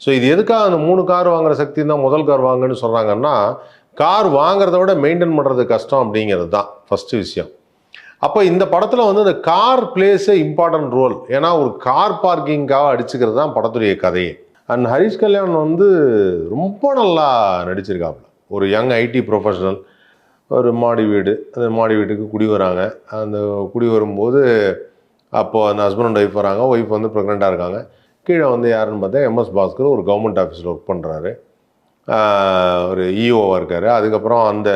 So இது எதுக்காக அந்த மூணு கார் வாங்குற சக்தி தான் முதல் கார் வாங்குன்னு சொல்கிறாங்கன்னா கார் வாங்குறத விட மெயின்டைன் பண்ணுறது கஷ்டம் அப்படிங்கிறது தான் ஃபஸ்ட்டு விஷயம். அப்போ இந்த படத்தில் வந்து இந்த கார் பிளேஸே இம்பார்ட்டன்ட் ரோல் ஏன்னா ஒரு கார் பார்க்கிங்காக அடிச்சுக்கிறது தான் படத்துடைய கதையே. அண்ட் ஹரிஷ் கல்யாண் வந்து ரொம்ப நல்லா நடிச்சிருக்காப்புல ஒரு யங் ஐடி ப்ரொஃபஷனல் ஒரு மாடி வீடு. அந்த மாடி வீட்டுக்கு குடி வராங்க. அந்த குடி வரும்போது அப்போது அந்த ஹஸ்பண்ட் அண்ட் ஒய்ஃப் வராங்க. ஒய்ஃப் வந்து ப்ரெக்னெண்ட்டாக இருக்காங்க. கீழே வந்து யாருன்னு பார்த்தா எம்எஸ் பாஸ்கர் ஒரு கவர்மெண்ட் ஆஃபீஸில் ஒர்க் பண்ணுறாரு ஒரு இஓவாக இருக்கார். அதுக்கப்புறம் அந்த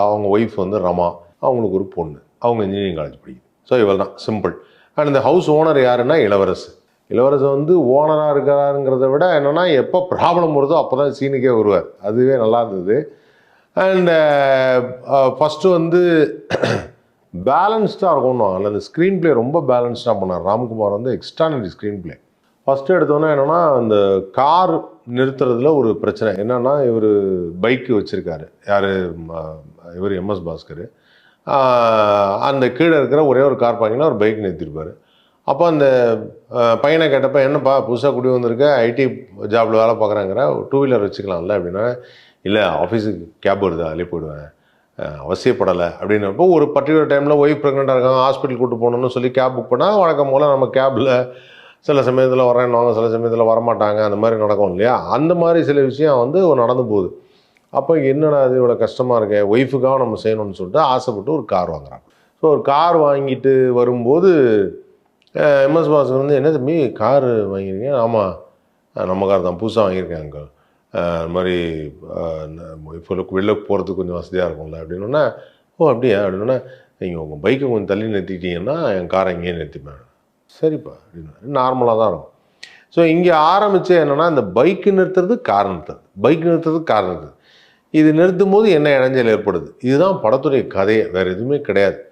அவங்க ஒய்ஃப் வந்து ரமா. அவங்களுக்கு ஒரு பொண்ணு. அவங்க இன்ஜினியரிங் காலேஜ் படிக்குது. ஸோ இவள் தான் சிம்பிள் அண்ட் இந்த ஹவுஸ் ஓனர் யாருன்னா இளவரசு. இளவரசு வந்து ஓனராக இருக்கிறாருங்கிறத விட என்னென்னா எப்போ ப்ராப்ளம் வருதோ அப்போ தான் சீனுக்கே வருவார். அதுவே நல்லா இருந்தது. அண்டு ஃபஸ்ட்டு வந்து பேலன்ஸ்டாக இருக்கும்னு அந்த ஸ்க்ரீன் ப்ளே ரொம்ப பேலன்ஸ்டாக பண்ணார். ராம்குமார் வந்து எக்ஸ்ட்ரானரி ஸ்க்ரீன் பிளே ஃபஸ்ட்டு எடுத்தோன்னா என்னென்னா அந்த கார் நிறுத்துறதுல ஒரு பிரச்சனை. என்னென்னா இவர் பைக்கு வச்சுருக்காரு. யார்? இவர் எம்எஸ் பாஸ்கர். அந்த கீழே இருக்கிற ஒரே ஒரு கார் பார்க்கிங்கில் ஒரு பைக் நிறுத்திருப்பார். அப்போ அந்த பையனை கேட்டப்போ என்னப்பா புதுசாக குடி வந்திருக்க? ஐடி ஜாபில் வேலை பார்க்குறாங்கிற. Two wheeler வச்சுக்கலாம்ல? அப்படின்னா இல்லை ஆஃபீஸுக்கு கேப் வருது அதிலே போயிடுவேன். அவசியப்படலை. அப்படின்னப்போ ஒரு பர்டிகுலர் டைமில் ஒய்ஃப் ப்ரெக்னெண்ட்டாக இருக்காங்க ஹாஸ்பிட்டல் கூட்டு போகணும்னு சொல்லி கேப் புக் பண்ணால் வழக்கம் போல் நம்ம கேபில் சில சமயத்தில் வரேன்னுவாங்க சில சமயத்தில் வரமாட்டாங்க அந்த மாதிரி நடக்கும் இல்லையா? அந்த மாதிரி சில விஷயம் வந்து நடந்து போகுது. அப்போ என்னடா அது இவ்வளோ கஷ்டமாக இருக்கே? ஒய்ஃபுக்காக நம்ம செய்யணும்னு சொல்லிட்டு ஆசைப்பட்டு ஒரு கார் வாங்குறாங்க. ஸோ ஒரு கார் வாங்கிட்டு வரும்போது எம்எஸ் பாஸ் வந்து என்ன தம்பி கார் வாங்கியிருக்கீங்க? ஆமாம் நம்ம கார் தான். புதுசாக வாங்கியிருக்கேன் அங்கே அது மாதிரி இப்போ வெளில போகிறதுக்கு கொஞ்சம் வசதியாக இருக்கும்ல அப்படின்னா ஓ அப்படியா? அப்படின்னா நீங்கள் உங்கள் பைக்கை கொஞ்சம் தள்ளி நிறுத்திட்டீங்கன்னா என் காரை இங்கேயே நிறுத்திப்பேன். சரிப்பா அப்படின்னு நார்மலாக தான் இருக்கும். ஸோ இங்கே ஆரம்பித்து என்னென்னா இந்த பைக்கு நிறுத்துறது கார் நிறுத்துறது பைக் நிறுத்துறது கார் நிறுத்துறது இது நிறுத்தும் போது என்ன இடைஞ்சல் ஏற்படுது? இதுதான் படத்துடைய கதையே. வேறு எதுவுமே கிடையாது.